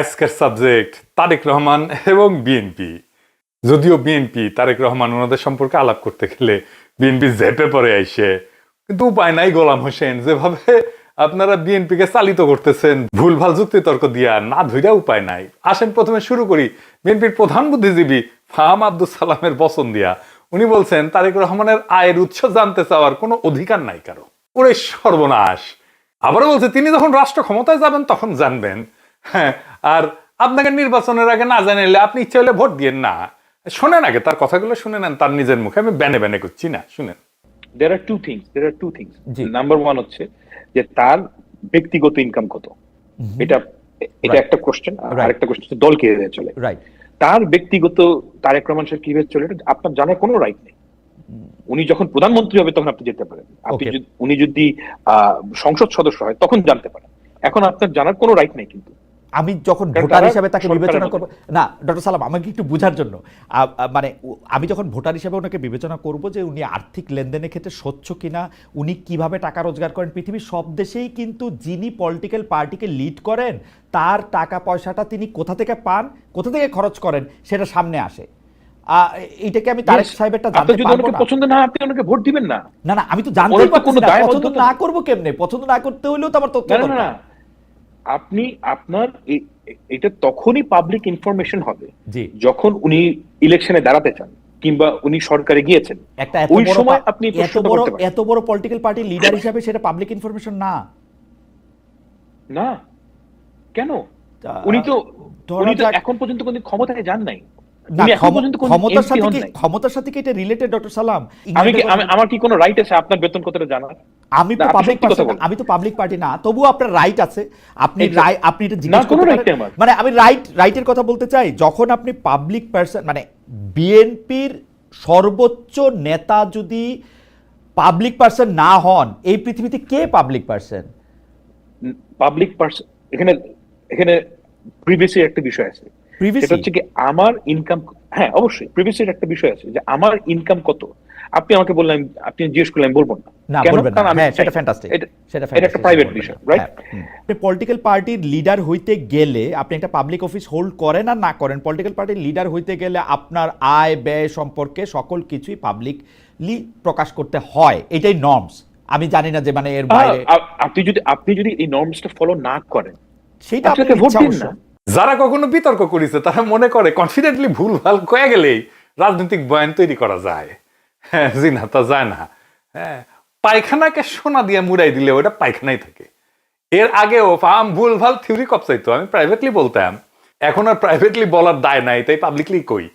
আজকের সাবজেক্ট তারেক রহমান এবং বিএনপি যদিও বিএনপি তারেক রহমান ওনাদের সম্পর্কে আলাপ করতে গেলে বিএনপি জেপে পড়ে আইসে। কিন্তু উপায় নাই গোলাম হোসেন, যেভাবে আপনারা বিএনপিকে চালিত করতেছেন, ভুলভাল যুক্তি তর্ক দিয়া না ধইরা উপায় নাই। আসেন প্রথমে শুরু করি। বিএনপির প্রধান বুদ্ধিজীবী ফাহাম আব্দুল সালামের বসন দিয়া। উনি বলছেন, তারেক রহমানের আয়ের উৎস জানতে চাওয়ার কোনো অধিকার নাই কারও। ওরে সর্বনাশ! আবারও বলছে, তিনি যখন রাষ্ট্র ক্ষমতায় যাবেন তখন জানবেন। হ্যাঁ আর আপনাকে নির্বাচনের আগে না জানাইলে আপনি ইচ্ছে হলে ভোট দিয়েন না। শোনেন আগে তার কথাগুলো শুনে নেন তার নিজের মুখে। আমি ব্যানে ব্যানে করছি না শুনেন। Are two things there are two things. জি। নাম্বার ওয়ান হচ্ছে যে তার ব্যক্তিগত ইনকাম কত? এটা এটা একটা কোশ্চেন আর. আরেকটা কোশ্চেন দল কীভাবে চলে। রাইট তার ব্যক্তিগত তারেক রহমান সাহেব কীভাবে চলে এটা আপনার জানার কোনো রাইট নেই। উনি যখন প্রধানমন্ত্রী হবে তখন আপনি যেতে পারেন। আপনি উনি যদি আহ, সংসদ সদস্য হয় তখন জানতে পারেন। এখন আপনার জানার কোনো রাইট নেই কিন্তু। আমি যখন ভোটার হিসাবে তাকে বিবেচনা করব না ডক্টর সালাম আমাকে একটু বোঝার জন্য। মানে আমি যখন ভোটার হিসাবে ওনাকে বিবেচনা করব যে উনি আর্থিক লেনদেনের ক্ষেত্রে স্বচ্ছ কিনা উনি কীভাবে টাকা রোজগার করেন পৃথিবীর সব দেশেই কিন্তু যিনি পলিটিক্যাল পার্টিকে লিড করেন তার টাকা পয়সাটা তিনি কোথা থেকে পান কোথা থেকে খরচ করেন সেটা সামনে আসে। আ, এইটাকে আমি তারেক সাহেবেরটা জানতে পারব না। পছন্দ না আপনি ওনাকে ভোট দিবেন না। না না আমি তো জানতে ওনার পারছি না পছন্দ না করব কেমনে? পছন্দ না করতে হলেও তো আমার তথ্য না না না, দরকার। আপনি আপনার এটা তখনই পাবলিক ইনফরমেশন হবে যখন উনি ইলেকশনে দাঁড়াতে চান কিংবা উনি সরকারে গিয়েছেন। ওই সময় আপনি এত বড় এত বড় পলিটিক্যাল পার্টি লিডার হিসাবে সেটা পাবলিক ইনফরমেশন না। না। কেন? উনি তো উনি তো এখন পর্যন্ত কোনো ক্ষমতায় যান নাই। ক্ষমতার সাথে কি ক্ষমতার সাথে কি এটা রিলেটেড ডক্টর সালাম? আমি- আমার কি কোনো রাইট আছে আপনার বেতন কতটা জানার? আমি তো পাবলিক। আমি তো পাবলিক পার্টি না তবুও আপনার রাইট আছে আপনি Exactly. রাই- আপনি এটা জিজ্ঞেস করতে পারেন। মানে আমি রাইট রাইটের কথা বলতে চাই যখন আপনি পাবলিক পার্সন মানে বিএনপির সর্বোচ্চ নেতা যদি পাবলিক পার্সন না হন এই পৃথিবীতে কে পাবলিক পার্সন পাবলিক পার্সন এখানে এখানে প্রিভিয়াসি একটা বিষয় আছে? সেটা হচ্ছে কি আমার ইনকাম হ্যাঁ অবশ্যই প্রিভিয়াসি একটা বিষয় আছে যে আমার ইনকাম কত আপনি আমাকে বললেন আপনি জিজ্ঞেস করলেন বলব না। না বলবেন না। আমি হ্যাঁ সেটা ফ্যান্টাস্টিক সেটা এটা একটা প্রাইভেট বিষয় রাইট হ্যাঁ, পলিটিক্যাল পার্টির লিডার হইতে গেলে আপনি একটা পাবলিক অফিস হোল্ড করেন আর না করেন পলিটিক্যাল পার্টির লিডার হইতে গেলে আপনার আয় ব্যয় সম্পর্কে সকল কিছুই পাবলিকলি প্রকাশ করতে হয়। এটাই নর্মস আমি জানি না যে মানে এর বাইরে আপনি যদি আপনি যদি এই নর্মসটা ফলো না করেন সেটা আপনাকে আপনার ভোট দিন না। যারা কখনো বিতর্ক করেছে তারা মনে করে কনফিডেন্টলি ভুল ভালো কয়ে গেলেই রাজনৈতিক বয়ান তৈরি করা যায়। হ্যাঁ জি না, তা যায় না। হ্যাঁ পায়খানাকে সোনা দিয়ে মুড়াই দিলে ওটা পায়খানাই থাকে। এর আগেও ভুল ভালো থিওরি কপসাইতো আমি প্রাইভেটলি বলতাম। এখন আর প্রাইভেটলি বলার দায় নাই, তাই পাবলিকলি কই।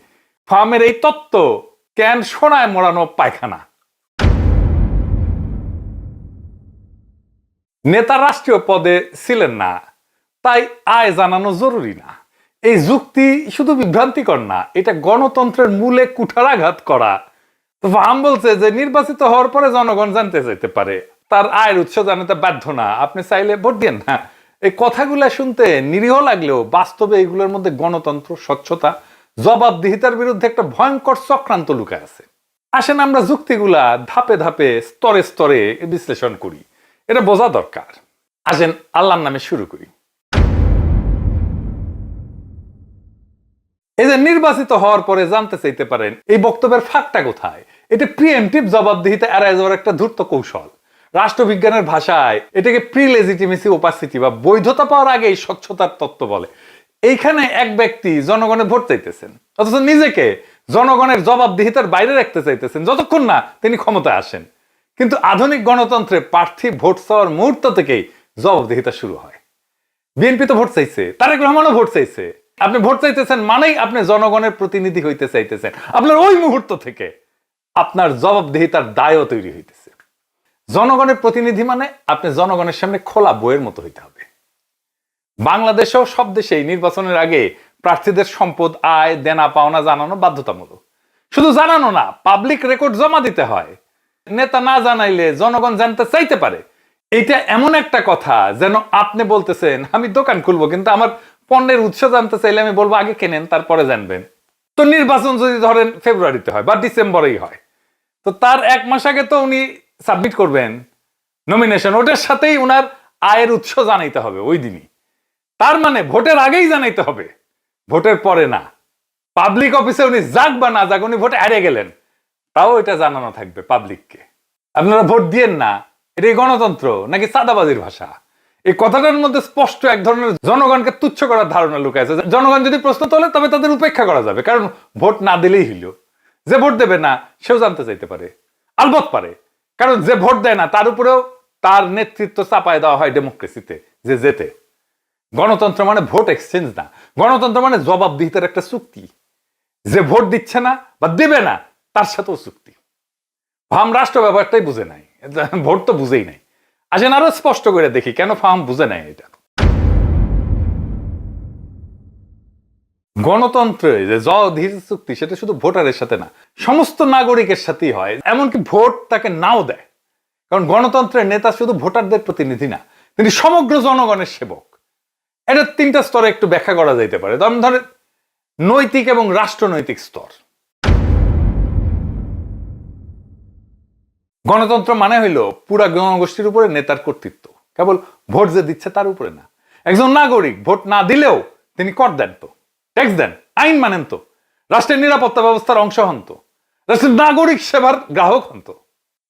ফার্মের এই তত্ত্ব ক্যান সোনায় মোড়ানো পায়খানা? নেতা রাষ্ট্রীয় পদে ছিলেন না, তাই আয় জানানো জরুরি না। এই যুক্তি শুধু বিভ্রান্তিকর না, এটা গণতন্ত্রের মূলে কুঠারাঘাত করা তো আম বলছে যে, নির্বাচিত হওয়ার পরে জনগণ জানতে চাইতে পারে। তার আয়ের উৎস জানাতে বাধ্য না। আপনি চাইলে ভোট দিন। না এই কথাগুলো শুনতে নিরীহ লাগলেও বাস্তবে এগুলোর মধ্যে গণতন্ত্র, স্বচ্ছতা, জবাবদিহিতার বিরুদ্ধে একটা ভয়ঙ্কর চক্রান্ত লুকায় আছে। আসেন আমরা যুক্তিগুলা ধাপে ধাপে, স্তরে স্তরে বিশ্লেষণ করি। এটা বোঝা দরকার। আসেন আল্লাহর নামে শুরু করি। এই যে নির্বাচিত হওয়ার পরে জানতে চাইতে পারেন, এই বক্তব্যের ফাঁকটা কোথায়? এটা প্রিএমটিভ জবাবদিহিতা এড়ায় যাওয়ার একটা ধূর্ত কৌশল। রাষ্ট্রবিজ্ঞানের ভাষায় এটাকে প্রি লেজিটিমেসি ওপাসিটি বা বৈধতা পাওয়ার আগেই স্বচ্ছতার তত্ত্ব বলে। এইখানে এক ব্যক্তি জনগণের ভোট চাইতেছেন, অথচ নিজেকে জনগণের জবাবদিহিতার বাইরে রাখতে চাইতেছেন যতক্ষণ না তিনি ক্ষমতায় আসেন। কিন্তু আধুনিক গণতন্ত্রে প্রার্থী ভোট চাওয়ার মুহূর্ত থেকেই জবাবদিহিতা শুরু হয়। বিএনপি তো ভোট চাইছে, তারেক রহমানও ভোট চাইছে। আপনি ভোট চাইতেছেন মানেই আপনি জনগণের প্রতিনিধি হইতে চাইতেছেন। আপনার ওই মুহূর্ত থেকে আপনার জবাবদিহিতার দায়ও তৈরি হইতেছে। জনগণের প্রতিনিধি মানে আপনি জনগণের সামনে খোলা বইয়ের মতো হইতে হবে। বাংলাদেশেও সব দেশেই নির্বাচনের আগে প্রার্থীদের সম্পদ, আয়, দেনা, পাওনা জানানো বাধ্যতামূলক। শুধু জানানো না পাবলিক রেকর্ড জমা দিতে হয়। নেতা না জানাইলে জনগণ জানতে চাইতে পারে। এটা এমন একটা কথা যেন আপনি বলতেছেন, আমি দোকান খুলবো, কিন্তু আমার পণ্যের উৎস জানতে চাইলে আমি বলব, আগে কেনেন, তারপরে জানবেন। তো নির্বাচন যদি ধরেন ফেব্রুয়ারিতে হয় বা ডিসেম্বরেই হয়, তো তার এক মাস আগে তো উনি সাবমিট করবেন নমিনেশন ওটার সাথেই উনার আয়ের উৎস জানাইতে হবে ওই দিনই। তার মানে ভোটের আগেই জানাইতে হবে, ভোটের পরে না। পাবলিক অফিসে উনি যাক বা না যাক, উনি ভোটে হারিয়ে গেলেন, তাও এটা জানানো থাকবে পাবলিককে আপনারা ভোট দিয়েন না এটা গণতন্ত্র, নাকি সাদাবাজির ভাষা? এই কথাটার মধ্যে স্পষ্ট এক ধরনের জনগণকে তুচ্ছ করার ধারণা লুকায় আছে। জনগণ যদি প্রশ্ন তোলে তবে তাদের উপেক্ষা করা যাবে, কারণ ভোট না দিলেই হইল যে ভোট দেবে না, সেও জানতে চাইতে পারে। আলবত পারে। কারণ যে ভোট দেয় না, তার উপরেও তার নেতৃত্ব চাপায় দেওয়া হয় ডেমোক্রেসিতে, যে যেতে গণতন্ত্র মানে ভোট এক্সচেঞ্জ না। গণতন্ত্র মানে জবাবদিহিতার একটা চুক্তি। যে ভোট দিচ্ছে না বা দেবে না, তার সাথেও চুক্তি। ভাম রাষ্ট্র ব্যাপারটাই বুঝে নাই। ভোট তো বুঝেই নাই। আসেন আরও স্পষ্ট করে দেখি, কেন ফার্ম বুঝে নাই এটা? গণতন্ত্রে যে জধীর চুক্তি, সেটা শুধু ভোটারের সাথে না, সমস্ত নাগরিকের সাথেই হয়। এমনকি ভোট তাকে নাও দেয়। কারণ গণতন্ত্রের নেতা শুধু ভোটারদের প্রতিনিধি না, তিনি সমগ্র জনগণের সেবক। এটা তিনটা স্তরে একটু ব্যাখ্যা করা যাইতে পারে। ধরেন, নৈতিক এবং রাষ্ট্রনৈতিক স্তর। গণতন্ত্র মানে হইল পুরা জনগোষ্ঠীর উপরে নেতার কর্তৃত্ব। কেবল ভোট যে দিচ্ছে তার উপরে না। একজন নাগরিক ভোট না দিলেও তিনি কর দেন তো, ট্যাক্স দেন, আইন মানেন তো, রাষ্ট্রের নিরাপত্তা ব্যবস্থার অংশ হন তো, রাষ্ট্রের নাগরিক সেবার গ্রাহক হন তো।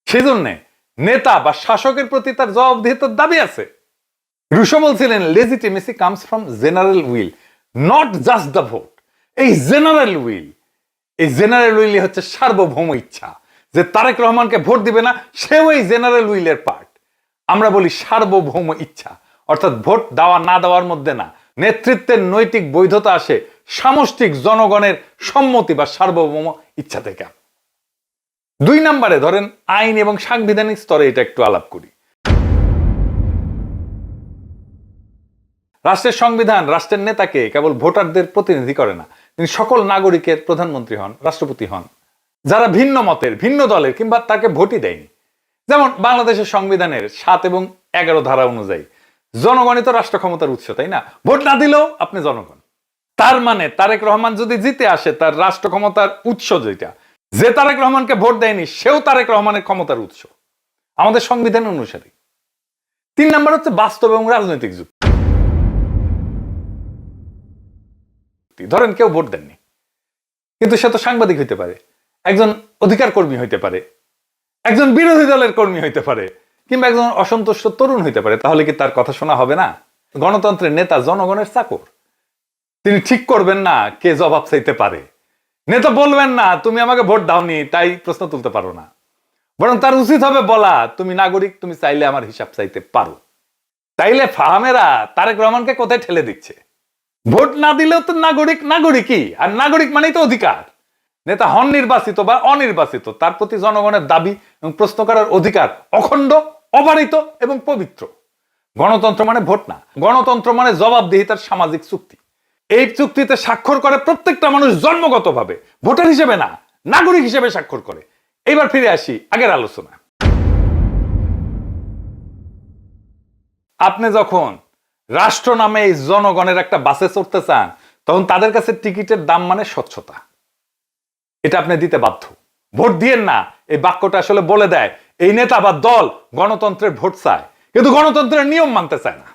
সেই জন্যে নেতা বা শাসকের প্রতি তার জবাবদিহিতার দাবি আছে। রুশো বলছিলেন legitimacy comes from general will not just the vote এই জেনারেল উইল এই জেনারেল উইলই হচ্ছে সার্বভৌম ইচ্ছা। যে তারেক রহমানকে ভোট দিবে না, সেও এই জেনারেল উইলের পার্ট আমরা বলি সার্বভৌম ইচ্ছা, অর্থাৎ ভোট দেওয়া না দেওয়ার মধ্যে না। নেতৃত্বের নৈতিক বৈধতা আসে সামষ্টিক জনগণের সম্মতি বা সার্বভৌম ইচ্ছা থেকে। দুই নম্বরে ধরেন, আইন এবং সাংবিধানিক স্তরে এটা একটু আলাপ করি। রাষ্ট্রের সংবিধান, রাষ্ট্রের নেতাকে কেবল ভোটারদের প্রতিনিধি করে না, তিনি সকল নাগরিকের প্রধানমন্ত্রী হন, রাষ্ট্রপতি হন। যারা ভিন্ন মতের, ভিন্ন দলের কিংবা তাকে ভোটই দেয়নি। যেমন বাংলাদেশের সংবিধানের সাত এবং এগারো ধারা অনুযায়ী জনগণই তো রাষ্ট্র ক্ষমতার উৎস, তাই না? ভোট না দিলেও আপনি জনগণ। তার মানে তারেক রহমান যদি জিতে আসে, তার রাষ্ট্র ক্ষমতার উৎস যেটা, যে তারেক রহমানকে ভোট দেয়নি, সেও তারেক রহমানের ক্ষমতার উৎস। আমাদের সংবিধান অনুসারে। তিন নাম্বার হচ্ছে বাস্তব এবং রাজনৈতিক যুক্তি। ধরেন কেউ ভোট দেননি, কিন্তু সে তো সাংবাদিক হইতে পারে। একজন অধিকার কর্মী হইতে পারে, একজন বিরোধী দলের কর্মী হইতে পারে, কিংবা একজন অসন্তুষ্ট তরুণ হইতে পারে, তাহলে কি তার কথা শোনা হবে না? গণতন্ত্রের নেতা জনগণের চাকর। তিনি ঠিক করবেন না কে জবাব চাইতে পারে। নেতা বলবেন না, তুমি আমাকে ভোট দাওনি, তাই প্রশ্ন তুলতে পারো না। বরং তার উচিত হবে বলা, তুমি নাগরিক, তুমি চাইলে আমার হিসাব চাইতে পারো। তাইলে ফাহামেরা তারেক রহমানকে কোথায় ঠেলে দিচ্ছে? ভোট না দিলেও তো নাগরিক নাগরিকই, আর নাগরিক মানেই তো অধিকার। নেতা হন নির্বাচিত বা অনির্বাচিত, তার প্রতি জনগণের দাবি এবং প্রশ্ন করার অধিকার অখণ্ড, অবারিত এবং পবিত্র। গণতন্ত্র মানে ভোট না, গণতন্ত্র মানে জবাবদিহিতার সামাজিক চুক্তি। এই চুক্তিতে স্বাক্ষর করে প্রত্যেকটা মানুষ জন্মগতভাবে, ভোটার হিসেবে না, নাগরিক হিসেবে স্বাক্ষর করে। এইবার ফিরে আসি আগের আলোচনা আপনি যখন রাষ্ট্র নামে এই জনগণের একটা বাসে চড়তে চান, তখন তাদের কাছে টিকিটের দাম মানে স্বচ্ছতা। এটা আপনি দিতে বাধ্য। ভোট দিয়েন না, এই বাক্যটা আসলে বলে দেয়। এই নেতা বা দল গণতন্ত্রের ভোট চায়, কিন্তু গণতন্ত্রের নিয়ম মানতে চায় না।